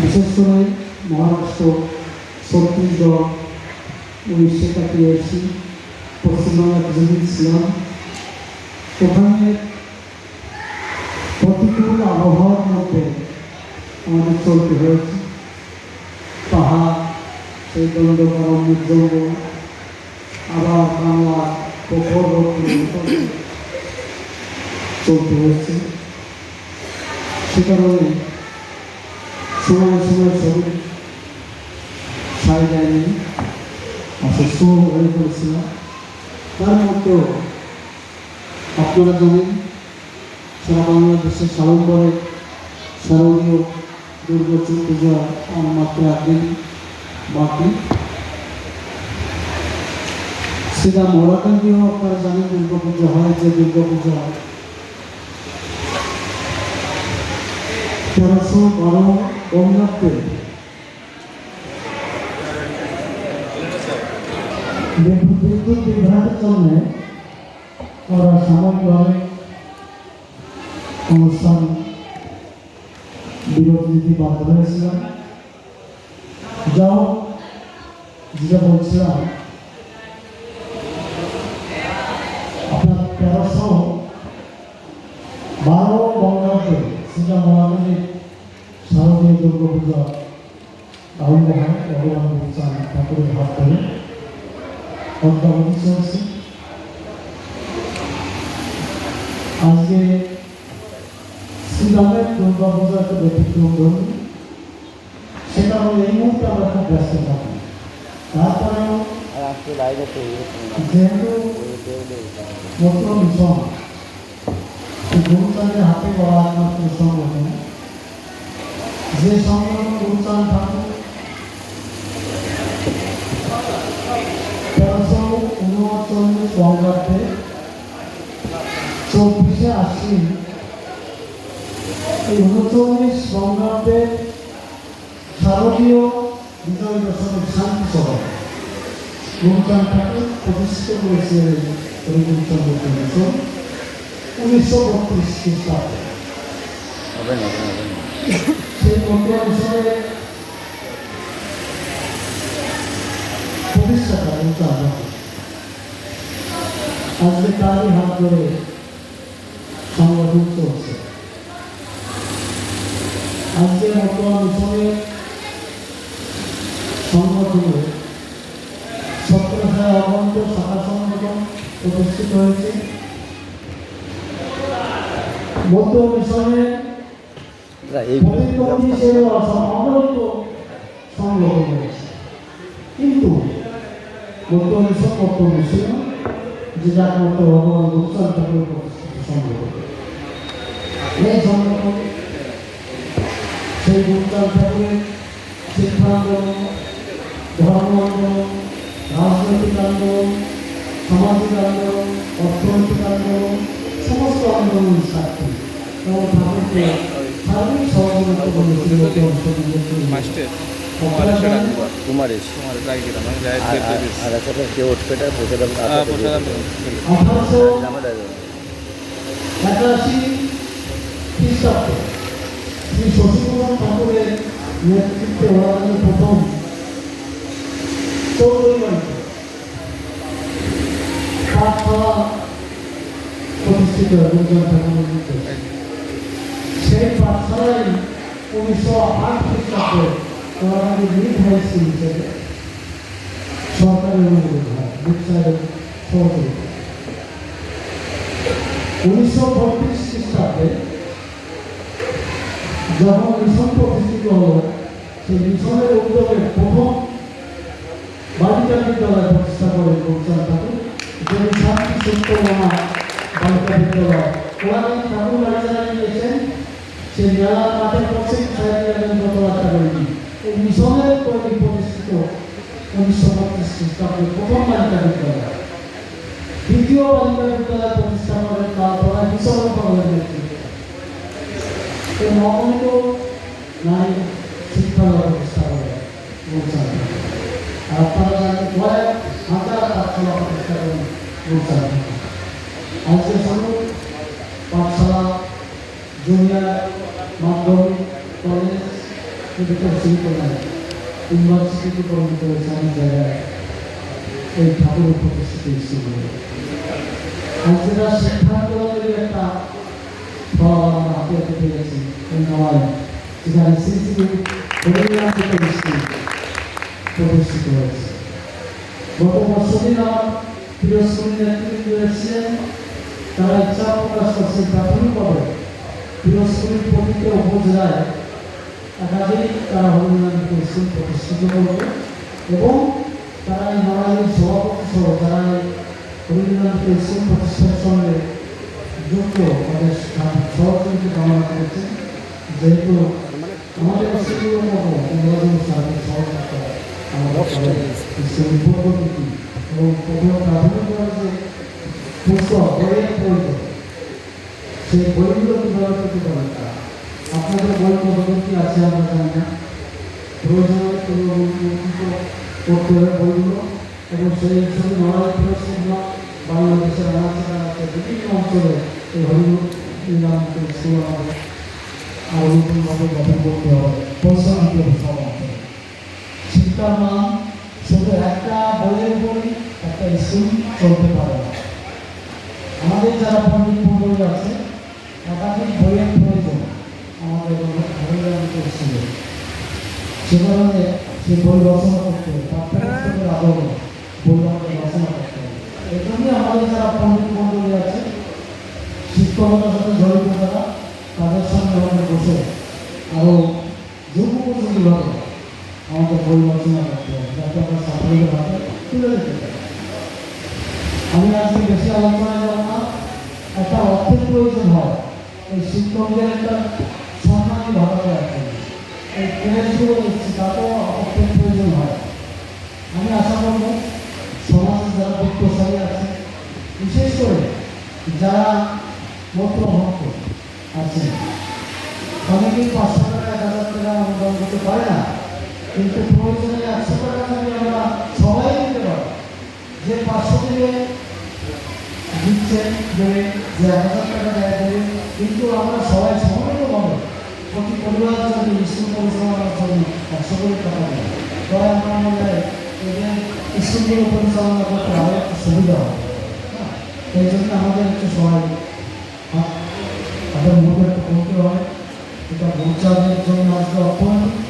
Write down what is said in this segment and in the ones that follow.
বিশেষ করে মহারাষ্ট্র, ছত্তিশগড় উড়িষ্যা কাটিয়ে এসেছি পশ্চিমবাংলা কিছুদিন ছিলাম ওখানে প্রতিকূল আবহাওয়ার মধ্যে আমাদের চলতে হয়েছে। পাহাড়, সেই দণ্ড গরম জঙ্গল, আবার বাংলা প্রখর চলতে হয়েছে। সে কারণে সময় সময় শরীর সাই যায়নি অসুস্থ হয়ে পড়েছিলাম। তার মধ্যেও আপনারা জানেন সারা বাংলাদেশের সাড়ম্বরে শারদীয় দুর্গোচর পূজা আর মাত্র একদিন বাকি। সেটা মরাকান্দিও আপনারা জানেন দুর্গা পুজো হয় যে দুর্গা পুজো হয়। তেরোশো বারো বঙ্গাব্দে বিদ্যুৎ বিদ্যুৎ বিভ্রাটের জন্য ওরা সাময়িকভাবে অনুষ্ঠান বিরতি দিতে বাধ্য হয়েছিলাম যাও যেটা বলছিলাম পূজা আরম্ভ হয় ভগবান চান ঠাকুরের হাত ধরে। অদ্যাবধি চলছে আজকে শ্রীরামের দুর্গা পূজা একটা ব্যতিক্রম ধরুন সেটা হলো এই মুহূর্তে আমরা খুব ব্যস্ত থাকি। তারপরেও যেহেতু মিশন হাতে গড়া একমাত্র সংগঠন যে সংগঠন গুরুচাঁদ ঠাকুর তেরোশো উনচল্লিশ বঙ্গাব্দে চব্বিশে আশ্বিন এই উনচল্লিশ বঙ্গাব্দে শারদীয় বিজয় দশমীর শান্তি সভা গুরুচাঁদ ঠাকুর প্রতিষ্ঠিত করেছিলেন মিশন উনিশশো বত্রিশ খ্রিস্টাব্দে সেই মন্ত্র অনুসারে প্রতিষ্ঠাতা ঠাকুর আজকে তারই হাত ধরে সংগঠন চলছে আজকে বর্তমান মিশনের সংগঠনে সত্যনাশায় অবন্ত শাখা সংগঠন প্রতিষ্ঠিত হয়েছে মধ্য মিশনের দাদা, এইগুলো কিন্তু মধ্য মিশন মধ্য মিশন যেটা একমাত্র ভগবান ঠাকুরের প্রতিষ্ঠিত সংগঠন এই সংগঠন সেই গুরুচাঁদ ঠাকুরের শিক্ষা আন্দোলন ধর্ম আন্দোলন রাজনৈতিক আন্দোলন সামাজিক আন্দোলন অর্থনৈতিক আন্দোলন সমস্ত আন্দোলন সাক্ষী। এবং ঠাকুরকে কুমারেশ একাশি খ্রিস্টাব্দে শ্রী শশীকুমার ঠাকুরের নেতৃত্বে প্রথম চৌধুরী প্রতিষ্ঠিত হয় ঠাকুরের নির্দেশে। সেই পাঠশালায় উনিশশো আট খ্রিস্টাব্দে ওরাদানের লিড হাইস্কুল হিসেবে সরকারের অনুমোদন হয় বিদ্যালয়ের সহযোগিতা উনিশশো বত্রিশ খ্রিস্টাব্দে যখন মিশন প্রতিষ্ঠিত হল, সেই মিশনের উদ্যোগে প্রথম বালিকা বিদ্যালয় প্রতিষ্ঠা করেন গুরুচাঁদ ঠাকুর, যিনি এই মিশনের তৈরি প্রতিষ্ঠিত উনিশশো বত্রিশ খ্রিস্টাব্দে প্রথম বালিকা বিদ্যালয় দ্বিতীয় বালিকা বিদ্যালয় প্রতিষ্ঠা করেন তারপরে মিশনের পালনের নেতৃত্বে এই নবনীত নারী শিক্ষা প্রতিষ্ঠা করে গুরুচাঁদ ঠাকুর। আর আপনারা জানেন কয়েক হাজার পাঠশালা প্রতিষ্ঠা করেন ঠাকুর। আজকে শুনুন পাঠশালা জুনিয়র মাধ্যমিক কলেজ এদিকে শিল্প নাই ইউনিভার্সিটি পরিণত হয়েছে অনেক জায়গায় এই ঠাকুরের প্রতিষ্ঠিত স্কুলগুলো আর যেটা শিক্ষাঙ্গনের একটা ফল আমরা হাতে হাতে পেয়েছি এই নয় যেখানে সিসি হরিনাথ স্কুল প্রতিষ্ঠিত হয়েছে গত বছরদিন আমার প্রিয় স্কুল নেতৃত্ব এসেছিলেন তারা ইচ্ছা প্রকাশ করছে প্রাথমিকভাবে প্রিয় স্কুলের প্রতিটা উপজেলায় একাধিক তারা হরিনাথ স্কুল প্রতিষ্ঠিত করবে এবং তারা এই নড়াইলের সভাপতি সহ এই হরিনাথ স্কুল প্রতিষ্ঠার সঙ্গে যুক্ত তাদের সহযোগিতা কামনা করেছেন যেহেতু আমাদের স্কুলের মতো ইংরাজি সাহায্যের সহযোগিতা আমাদের পদ্ধতি এবং প্রথম প্রাথমিক যে পুস্তক বইয়ের প্রয়োজন সেই বইগুলো কীভাবে পেতে পারেন তারা? আপনাদের বই কি আছে আমরা জানি না। প্রয়োজনে করতে হবে বইগুলো এবং সেই ছবি নড়াই পুরস্কার বাংলাদেশের আনাচে বিভিন্ন অঞ্চলে এই হরিণ নিলাম গঠন করতে হবে। দিতে হবে শিক্ষার মান শুধু একটা বইয়ের উপরই, একটা স্কুল চলতে পারে না। আমাদের যারা পণ্ডিত মন্ডলী আছে একাধিক বইয়ের প্রয়োজন আমাদের ধর্মীয় ছিল সে কারণে সে বই রচনা করতে হবে। পাঠ্যপুস্তকের আদরে বই আমাদের রচনা করতে হবে। এই জন্যই আমাদের যারা পণ্ডিত মন্ডলী আছে শিক্ষকতার সাথে জড়িত যারা তাদের সঙ্গে আমাদের বসে আরও যুগোপযোগীভাবে আমাদের বই রচনা করতে হবে যাতে আমরা ছাত্রদের হাতে তুলে দিতে পারি। আমি আজকে বেশি আলোচনা যাব না। একটা অর্থের প্রয়োজন হয়। এই শিক্ষকদের একটা ক্লাসগুলো দিচ্ছি তাতেও অর্থের প্রয়োজন হয় আমি আশা করব সমাজে যারা বিত্তশালী আছে বিশেষ করে যারা মধ্য ভক্ত আছে অনেকেই পাঁচশো টাকা এক হাজার টাকা অনুদান করতে পারে না কিন্তু প্রয়োজনে একশো টাকা যদি আমরা সবাই দিতে পারি যে পাঁচশো থেকে দিচ্ছেন যে এক হাজার টাকা দেয় কিন্তু আমরা সবাই পরিবার জন্য স্কুল পরিচালনার জন্য একশো করে টাকা দেয় আমার মনে হয় একটু সুবিধা হবে হ্যাঁ, এই জন্য আমাদের একটু সবাই তাদের মধ্যে করতে হয় এটা বাচ্চাদের জন্য আজকে অর্থনৈতিক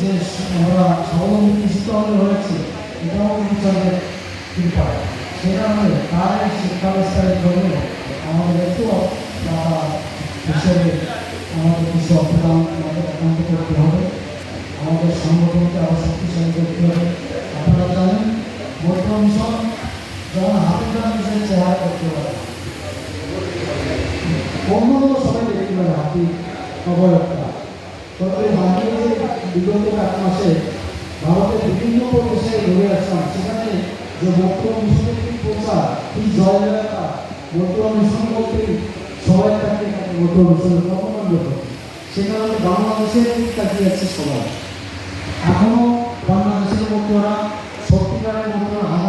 যে আমরা স্বাবলম্বী কৃষিতে আমাদের হয়েছে এটাও বাচ্চাদের কৃপা সে কারণে তার শিক্ষা জন্য আমাদের একটু হিসেবে আমাদের কিছু অবদান আমাদের একান্ত করতে হবে। আমাদের সংগঠনকে আরও শক্তিশালী করতে হবে। আপনারা জানেন মধ্য মিশন যেমন হাতিটা নিজের চেহারা করতে পারে অন্যগুলো সবাই দেখতে পারে হাতি অবয়বটা তবে বাংলাদেশে বিগত এক মাসে ভারতের বিভিন্ন প্রদেশে ঘুরে আসলাম সেখানে যে বর্তমান মিশনের প্রচার কি জয়গাটা বর্তমান মিশন বলতে সবাই তাকে এখানে কর্মকাণ্ড করে। সে কারণে বাংলাদেশের দিক তাকিয়ে আছে সবাই। এখনও বাংলাদেশের মধ্যে ওরা